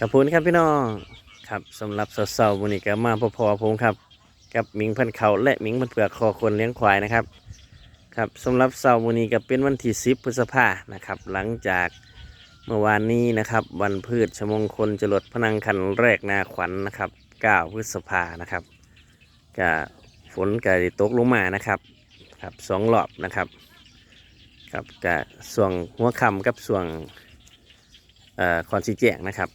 กับพูนครับพี่น้องครับสำหรับสาวๆวันนี้ก็มาพอๆผมครับ กับมิงพันเขาและมิงพันเผือกคอคนเลี้ยงควายนะครับครับสำหรับเสาร์วันนี้ก็เป็นวันที่ 10 พฤษภานะครับ หลังจากเมื่อวานนี้นะครับ วันพืชชมงคลจรดพนังคันแรกนาขวัญนะครับ 9 พฤษภานะครับก็ฝนก็ได้ตกลงมานะครับครับสองรอบนะครับครับก็ส่วงหัวคำกับส่วงเอ่อคอนสีแจงนะครับ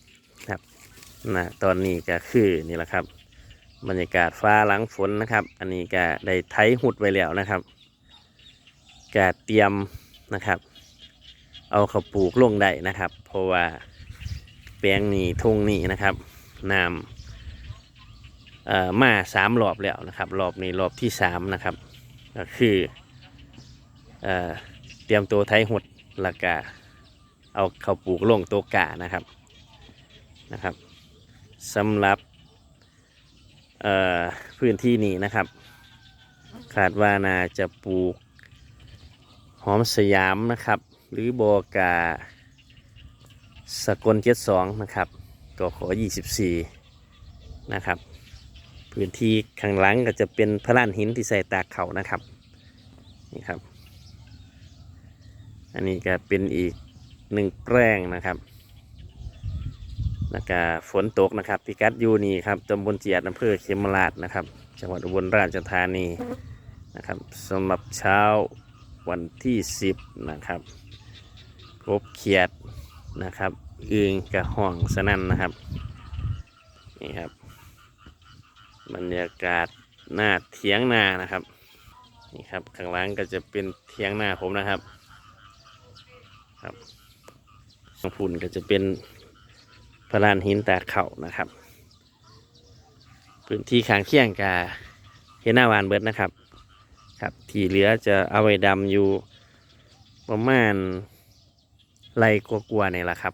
นะตอนนี้ก็คือนี่แหละครับ บรรยากาศฟ้าหลังฝนนะครับ อันนี้ก็ได้ไถหุดไว้แล้วนะครับก็เตรียมนะครับ เอาเขาวปลูกลงได้นะครับ เพราะว่าแปลงนี้ทุ่งนี้นะครับน้ำมาสามรอบแล้วนะครับ รอบนี้รอบที่สามนะครับก็คือเอเตรียมตัวไถหุดแล้วก็เอาเขาวปลูกลงตัวกานะครับนะครับ สำหรับพื้นที่นี้นะครับ คาดว่าน่าจะปลูกหอมสยามนะครับ หรือบอกาสกลเจ็ดสองนะครับก็ขอ 24 นะครับ พื้นที่ข้างหลังก็จะเป็นพระลานหินที่ใส่ตากเขานะครับนี่ครับ อันนี้ก็เป็นอีกหนึ่งแปลงนะครับ แล้วก็ฝนตกนะครับพิกัดอยู่นี่ครับตำบลเจียดอำเภอเขมราชนะครับ จังหวัดอุบลราชธานีนะครับสำหรับเช้าวันที่ 10 นะครับกบเขียดนะครับอึงกระห้องสนั่นนะครับนี่ครับบรรยากาศหน้าเถียงนานะครับนี่ครับข้างหล่างก็จะเป็นเถียงนาผมนะครับครับข้างฝุ่นก็จะเป็น พระลานหินตาเข่านะครับ พื้นที่ขางเคียงกาเฮน้าวานเบิดนะครับ ครับที่เหลือจะเอาไว้ดำอยู่ประมาณไรกลัวๆเนี่ยแหละครับ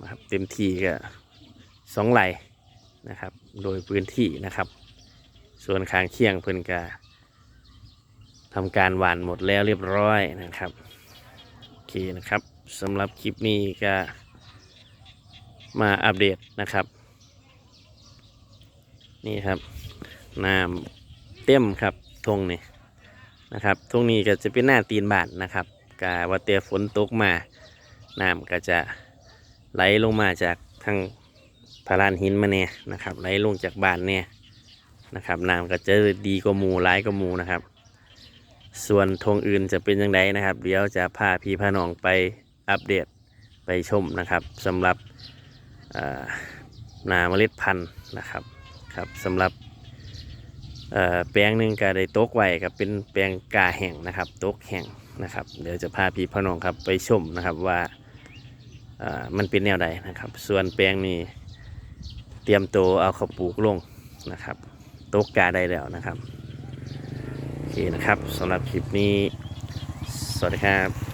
นะครับเต็มที่ก็สองไรนะครับ โดยพื้นที่นะครับ ส่วนขางเคียงเพิ่นกาทำการหวานหมดแล้วเรียบร้อยนะครับ โอเคนะครับสำหรับคลิปนี้ก็ มาอัปเดตนะครับ นี่ครับน้ำเต็มครับทงนี่นะครับทงนี้ก็จะเป็นหน้าตีนบานนะครับกาว่าเตฝนตกมาน้ำก็จะไหลลงมาจากทางพารานหินมาเนี่ยนะครับ ไหลลงจากบานเนี่ยนะครับน้ำก็จะดีกว่ามูหลายกว่ามูนะครับ ส่วนทงอื่นจะเป็นยังไงนะครับ เดี๋ยวจะพาพี่พาน้องไปอัปเดตไปชมนะครับสำหรับ นาเมล็ดพันธุ์นะครับครับสำหรับแปลงหนึ่งก็ได้ตกไว้กับเป็นแปลงกาแห่งนะครับตกแห่งนะครับ เดี๋ยวจะพาพี่พ่อน้องครับไปชมนะครับว่าามันเป็นแนวใดนะครับ ส่วนแปลงนี้เตรียมตัวเอาเขาวปลูกลงนะครับตกกาได้แล้วนะครับโอเคนะครับสำหรับคลิปนี้ สวัสดีครับ